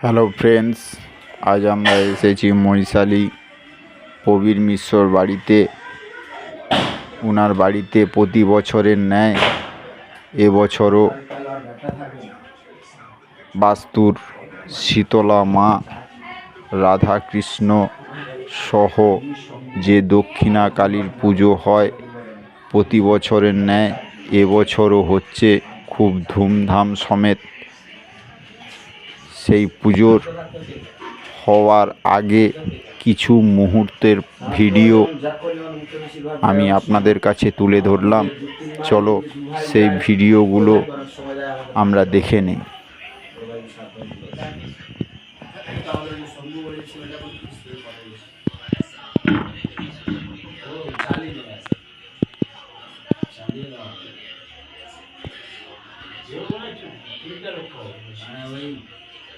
Hello friends আজ আমরা এসেছি মহিশালি প্রবীর মিশ্রর বাড়িতে। ওনার বাড়িতে প্রতি বছরের ন্যায় এবছরও বাস্তুর শীতলা মা রাধাকৃষ্ণ সহ যে দক্ষিণা কালীর পুজো হয়, প্রতি বছরের ন্যায় এবছরও হচ্ছে খুব ধুমধাম সমেত। সেই পুজোর হওয়ার আগে কিছু মুহূর্তের ভিডিও আমি আপনাদের কাছে তুলে ধরলাম। চলো সেই ভিডিওগুলো আমরা দেখে নিই।